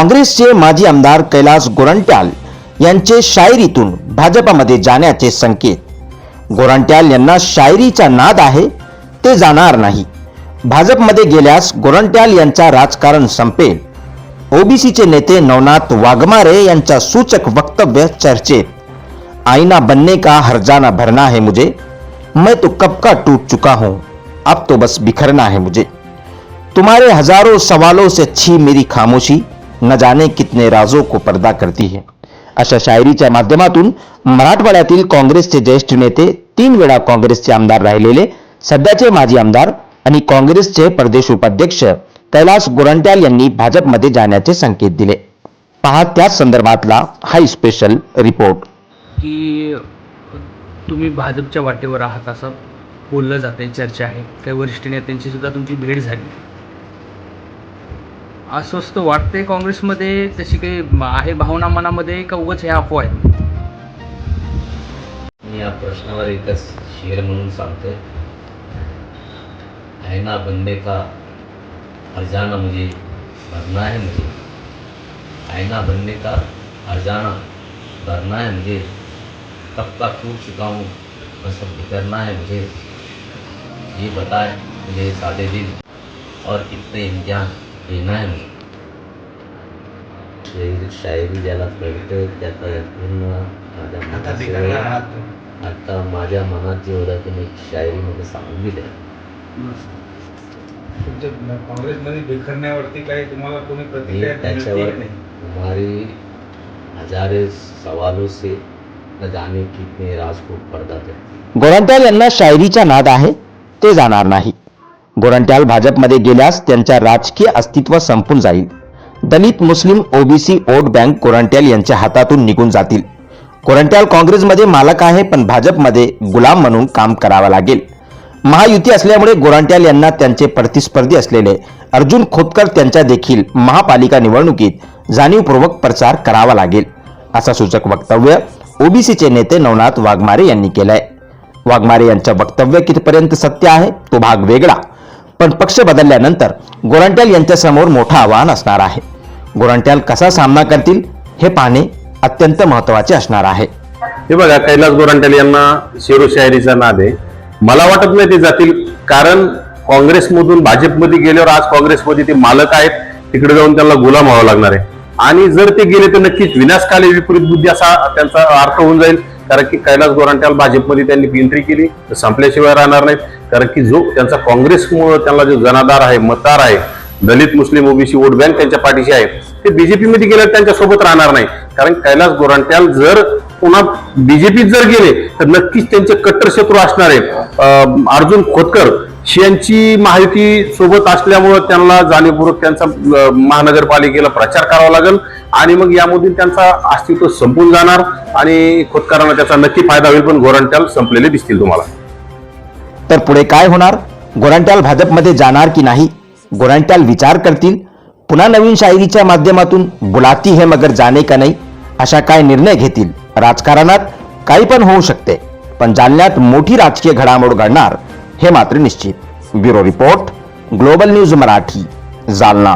काँग्रेसचे माजी आमदार कैलास गोरंट्याल यांचे शायरीतून भाजपामध्ये जाण्याचे संकेत. गोरंट्याल यांना शायरीचा नाद आहे ते जाणार नाही. भाजपमध्ये गेल्यास गोरंट्याल यांचा राजकारण संपेल. ओबीसीचे नेते नवनाथ वाघमारे यांचा सूचक वक्तव्य चर्चेत. आईना बनने का हरजाना भरना है मुझे. मैं तो कब का टूट चुका हूं अब तो बस बिखरना है मुझे. तुम्हारे हजारों सवालों से अच्छी मेरी खामोशी. न जाने कितने राजों को पर्दा करती है। अशा शायरीच्या माध्यमातून मराठवाड्यातील काँग्रेसचे ज्येष्ठ नेते तीन वेळा काँग्रेसचे आमदार राहिलेले सध्याचे माजी आमदार आणि काँग्रेसचे प्रदेश उपाध्यक्ष कैलास गोरंट्याल यांनी भाजपमध्ये जाण्याचे संकेत दिले. पहा त्याच संदर्भातला हा स्पेशल रिपोर्ट. की तुम्ही भाजपच्या वाटेवर आहात असं बोललं जाते चर्चा आहे. काही वरिष्ठ नेत्यांची सुद्धा तुमची भेट झाली. अस्वस्थ वाटते काँग्रेसमध्ये? तशी काही आहे भावना मनामध्ये का उगाच हे अफवा आहे मी या प्रश्नावर एकच शेर म्हणून सांगतोय. ना बनने का हरजाना मुझे भरना है मुझे? आईना बनने का हरजाना भरना है मुझे? कब का टूट चुका हूँ मैं सब बिखरना है मुझे? ये बताए मुझे सादे दिन और कितने इम्तिहान। मुझे शायरी ज्याला कळतं त्याचा पूर्ण माझ्या मनाशिवाय आता माझ्या मनात जे होतं ते मी शायरीमध्ये सांगून दिले काँग्रेसमध्ये बिखरण्यावरती काही तुम्हाला कोणी मी प्रतिक्रिया त्याच्यावर मिळते की नाही? हमारी हजारे सवालों से न जाने कितने राज को पर्दा थे गोरंट्याल यांना शायरीचा नाद आहे ते जाणार नाही. गोरंट्याल भाजपमध्ये गेल्यास त्यांच्या राजकीय अस्तित्व संपून जाईल. दलित मुस्लिम ओबीसी वोट बँक गोरंट्याल यांच्या हातातून निघून जातील. कोरंट्याल काँग्रेसमध्ये मालक आहे पण भाजपमध्ये गुलाम म्हणून काम करावं लागेल. महायुती असल्यामुळे गोरंट्याल यांना त्यांचे प्रतिस्पर्धी असलेले अर्जुन खोतकर त्यांच्या देखील महापालिका निवडणुकीत जाणीवपूर्वक प्रचार करावा लागेल असा सूचक वक्तव्य ओबीसीचे नेते नवनाथ वाघमारे यांनी केलंय. वाघमारे यांचं वक्तव्य कितपर्यंत सत्य आहे तो भाग वेगळा. पण पक्ष बदलल्यानंतर गोरंट्याल यांच्यासमोर मोठं आव्हान असणार आहे. गोरंट्याल कसा सामना करतील हे पाहणे अत्यंत महत्त्वाचे असणार आहे. हे बघा कैलास गोरंट्याल यांना शेरो नाद आहे. मला वाटत नाही ते जातील कारण काँग्रेसमधून भाजपमध्ये गेल्यावर आज काँग्रेसमध्ये ते मालक आहेत तिकडे जाऊन त्यांना गुलाम व्हावं लागणार आहे. आणि जर ते गेले तर नक्कीच विनाशकाली विपरीत बुद्धी असा त्यांचा अर्थ होऊन जाईल. कारण की कैलास गोरांट्याला भाजपमध्ये त्यांनी एंट्री केली तर संपल्याशिवाय राहणार नाहीत. कारण की जो त्यांचा काँग्रेसमुळे त्यांना जो जनाधार आहे मतदार आहे दलित मुस्लिम ओबीसी वोट बँक त्यांच्या पाठीशी आहे ते बीजेपीमध्ये गेल्यावर त्यांच्यासोबत राहणार नाही. कारण कैलास गोरंट्याल जर पुन्हा बीजेपीत जर गेले तर नक्कीच त्यांचे कट्टर शत्रू असणारे अं, अर्जुन खोतकर यांची माहिती सोबत असल्यामुळं त्यांना जाणीवपूर्वक त्यांचा महानगरपालिकेला प्रचार करावा लागेल आणि मग यामधून त्यांचा अस्तित्व संपून जाणार आणि खोतकरांना त्याचा नक्की फायदा होईल पण गोरंट्याल संपलेले दिसतील तुम्हाला. तर पुढे काय होणार? गोरंट्याल भाजपमध्ये जाणार की नाही? गोरंट्याल विचार करतील? पुन्हा नवीन शायरीच्या माध्यमातून बुलाती है मगर जाणे का नाही? अशा काय निर्णय घेतील? राजकारणात काही पण होऊ शकते पण जालन्यात मोठी राजकीय घडामोड घडणार हे मात्र निश्चित. Bureau report global news Marathi Jalna.